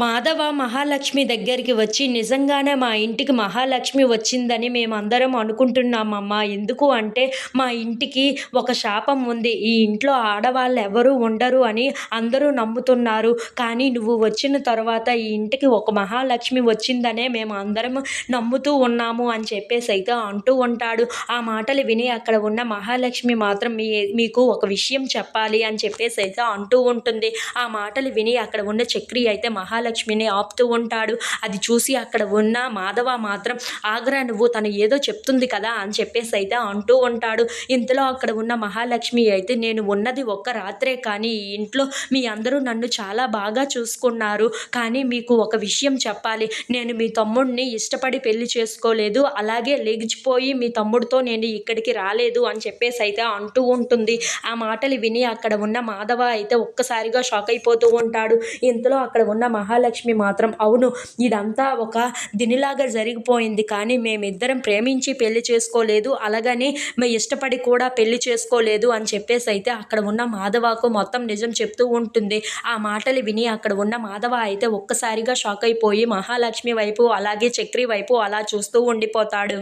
మాధవ మహాలక్ష్మి దగ్గరికి వచ్చి నిజంగానే మా ఇంటికి మహాలక్ష్మి వచ్చిందని మేమందరం అనుకుంటున్నామమ్మా ఎందుకు అంటే మా ఇంటికి ఒక శాపం ఉంది. ఈ ఇంట్లో ఆడవాళ్ళు ఎవరు ఉండరు అని అందరూ నమ్ముతున్నారు. కానీ నువ్వు వచ్చిన తర్వాత ఈ ఇంటికి ఒక మహాలక్ష్మి వచ్చిందనే మేము అందరం నమ్ముతూ ఉన్నాము అని చెప్పేసి అయితే అంటూ ఉంటాడు. ఆ మాటలు విని అక్కడ ఉన్న మహాలక్ష్మి మాత్రం మీ మీకు ఒక విషయం చెప్పాలి అని చెప్పేసి అయితే అంటూ ఉంటుంది. ఆ మాటలు విని అక్కడ ఉన్న చక్రి అయితే మహాలక్ష్మిని ఆపుతూ ఉంటాడు. అది చూసి అక్కడ ఉన్న మాధవ మాత్రం ఆగ్రా నువ్వు తను ఏదో చెప్తుంది కదా అని చెప్పేసి అయితే అంటూ ఉంటాడు. ఇంతలో అక్కడ ఉన్న మహాలక్ష్మి అయితే నేను ఉన్నది ఒక్క రాత్రే కానీ ఈ ఇంట్లో మీ అందరూ నన్ను చాలా బాగా చూసుకున్నారు. కానీ మీకు ఒక విషయం చెప్పాలి. నేను మీ తమ్ముడిని ఇష్టపడి పెళ్ళి చేసుకోలేదు. అలాగే లెగిచిపోయి మీ తమ్ముడితో నేను ఇక్కడికి రాలేదు అని చెప్పేసి అయితే అంటూ ఉంటుంది. ఆ మాటలు విని అక్కడ ఉన్న మాధవ అయితే ఒక్కసారిగా షాక్ అయిపోతూ ఉంటాడు. ఇంతలో అక్కడ ఉన్న మహాలక్ష్మి మాత్రం అవును ఇదంతా ఒక దినిలాగా జరిగిపోయింది. కానీ మేమిద్దరం ప్రేమించి పెళ్ళి చేసుకోలేదు. అలాగని మేము ఇష్టపడి కూడా పెళ్ళి చేసుకోలేదు అని చెప్పేసి అయితే అక్కడ ఉన్న మాధవకు మొత్తం నిజం చెప్తూ ఉంటుంది. ఆ మాటలు విని అక్కడ ఉన్న మాధవ అయితే ఒక్కసారిగా షాక్ అయిపోయి మహాలక్ష్మి వైపు అలాగే చక్రి వైపు అలా చూస్తూ ఉండిపోతాడు.